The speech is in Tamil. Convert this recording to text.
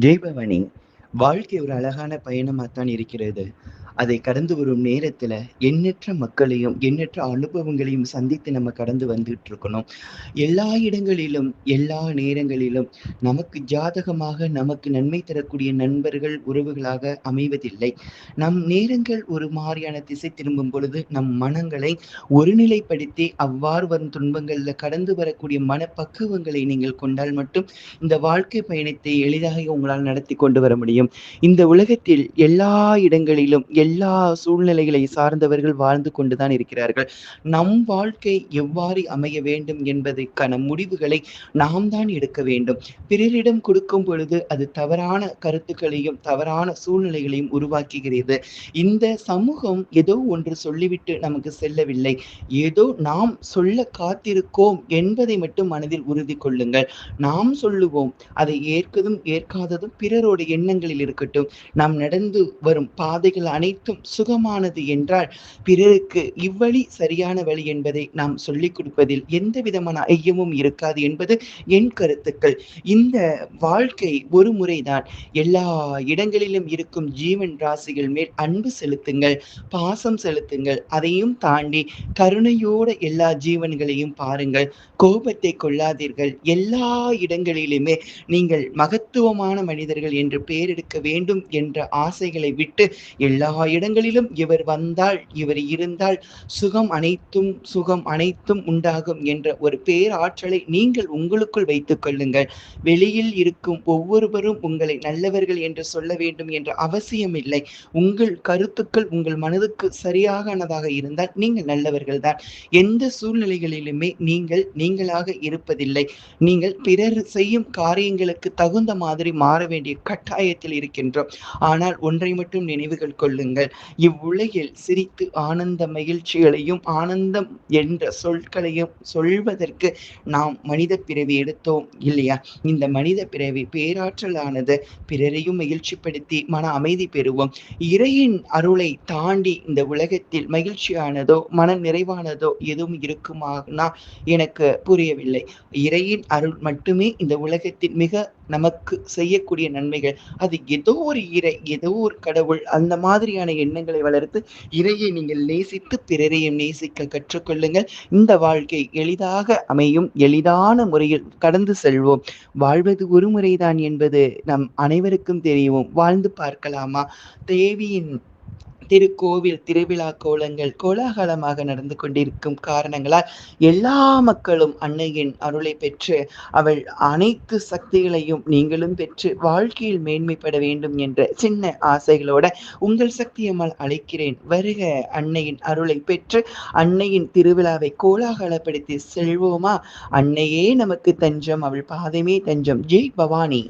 ஜெய்பவனி வாழ்க்கை ஒரு அழகான பயணமாத்தான் இருக்கிறது. அதை கடந்து வரும் நேரத்துல எண்ணற்ற மக்களையும், எண்ணற்ற அனுபவங்களையும் சந்தித்து நம்ம கடந்து வந்துட்டு இருக்கணும். எல்லா இடங்களிலும், எல்லா நேரங்களிலும் நமக்கு ஜாதகமாக நமக்கு நன்மை தரக்கூடிய நண்பர்கள், உறவுகளாக அமைவதில்லை. நம் நேரங்கள் ஒரு மாதிரியான திசை திரும்பும் பொழுது, நம் மனங்களை ஒருநிலைப்படுத்தி அவ்வாறு வரும் துன்பங்களில் கடந்து வரக்கூடிய மனப்பக்குவங்களை நீங்கள் கொண்டால் மட்டும், இந்த வாழ்க்கை பயணத்தை எளிதாக உங்களால் நடத்தி கொண்டு வர முடியும். இந்த உலகத்தில் எல்லா இடங்களிலும், எல்லா சூழ்நிலைகளை சார்ந்தவர்கள் வாழ்ந்து கொண்டுதான் இருக்கிறார்கள். நம் வாழ்க்கை எவ்வாறு அமைய வேண்டும் என்பதற்கான முடிவுகளை நாம் தான் எடுக்க வேண்டும். பிறரிடம் கொடுக்கும் பொழுது அது தவறான கருத்துக்களையும், தவறான சூழ்நிலைகளையும் உருவாக்குகிறது. இந்த சமூகம் ஏதோ ஒன்று சொல்லிவிட்டு நமக்கு செல்லவில்லை. ஏதோ நாம் சொல்ல காத்திருக்கோம் என்பதை மட்டும் மனதில் உறுதி கொள்ளுங்கள். நாம் சொல்லுவோம். அதை ஏற்கதும், ஏற்காததும் பிறரோட எண்ணங்களில் இருக்கட்டும். நாம் நடந்து வரும் பாதைகள் அனைத்தும் சுகமானது என்றால், பிறருக்கு இவ்வழி சரியான வழி என்பதை நாம் சொல்லிக் கொடுப்பதில் எந்த விதமான ஐயமும் இருக்காது என்பது என் கருத்துக்கள். இந்த வாழ்க்கை ஒரு முறைதான். எல்லா இடங்களிலும் இருக்கும் ஜீவன் ராசிகள் மேல் அன்பு செலுத்துங்கள், பாசம் செலுத்துங்கள். அதையும் தாண்டி கருணையோட எல்லா ஜீவன்களையும் பாருங்கள். கோபத்தை கொள்ளாதீர்கள். எல்லா இடங்களிலுமே நீங்கள் மகத்துவமான மனிதர்கள் என்று பெயர் எடுக்க வேண்டும் என்ற ஆசைகளை விட்டு, எல்லா இடங்களிலும் இவர் வந்தால், இவர் இருந்தால் சுகம் அனைத்தும் சுகம் அனைத்தும் உண்டாகும் என்ற ஒரு பேராற்றலை நீங்கள் உங்களுக்குள் வைத்துக் கொள்ளுங்கள். வெளியில் இருக்கும் ஒவ்வொருவரும் உங்களை நல்லவர்கள் என்று சொல்ல வேண்டும் என்ற அவசியம் இல்லை. உங்கள் கருத்துக்கள் உங்கள் மனதுக்கு சரியானதாக இருந்தால் நீங்கள் நல்லவர்கள் தான். எந்த சூழ்நிலைகளிலுமே நீங்கள் நீங்களாக இருப்பதில்லை. நீங்கள் பிறர் செய்யும் காரியங்களுக்கு தகுந்த மாதிரி மாற வேண்டிய கட்டாயத்தில் இருக்கின்றோம். ஆனால் ஒன்றை மட்டும் நினைவுகள் கொள்ளுங்கள். இவ்வுலகில் சிரித்து ஆனந்த மகிழ்ச்சிகளையும், ஆனந்தம் என்ற சொற்களையும் சொல்வதற்கு நாம் மனித பிறவி எடுத்தோம் இல்லையா? இந்த மனித பிறவி பேராற்றலானது பிறரையும் மகிழ்ச்சிப்படுத்தி மன அமைதி பெறுவோம். இறையின் அருளை தாண்டி இந்த உலகத்தில் மகிழ்ச்சியானதோ, மன நிறைவானதோ எதுவும் இருக்குமானா எனக்கு புரியவில்லை. இறையின் அருள் மட்டுமே இந்த உலகத்தின் மிக நமக்கு செய்யக்கூடிய நன்மைகள். அது ஏதோ ஒரு இறை, ஏதோ ஒரு கடவுள் அந்த மாதிரியான எண்ணங்களை வளர்த்து, இறையை நீங்கள் நேசித்து பிறரையும் நேசிக்க கற்றுக்கொள்ளுங்கள். இந்த வாழ்க்கை எளிதாக அமையும். எளிதான முறையில் கடந்து செல்வோம். வாழ்வது ஒரு முறைதான் என்பது நம் அனைவருக்கும் தெரியும். வாழ்ந்து பார்க்கலாமா? தேவியின் திருக்கோவில் திருவிழா கோலங்கள் கோலாகலமாக நடந்து கொண்டிருக்கும் காரணங்களால், எல்லா மக்களும் அன்னையின் அருளை பெற்று, அவள் அனைத்து சக்திகளையும் நீங்களும் பெற்று வாழ்க்கையில் மேன்மைப்பட வேண்டும் என்ற சின்ன ஆசைகளோட உங்கள் சக்தியம்மாள் அழைக்கிறேன். வருக அன்னையின் அருளை பெற்று, அன்னையின் திருவிழாவை கோலாகலப்படுத்தி செல்வோமா? அன்னையே நமக்கு தஞ்சம். அவள் பாதமே தஞ்சம். ஜெய் பவானி!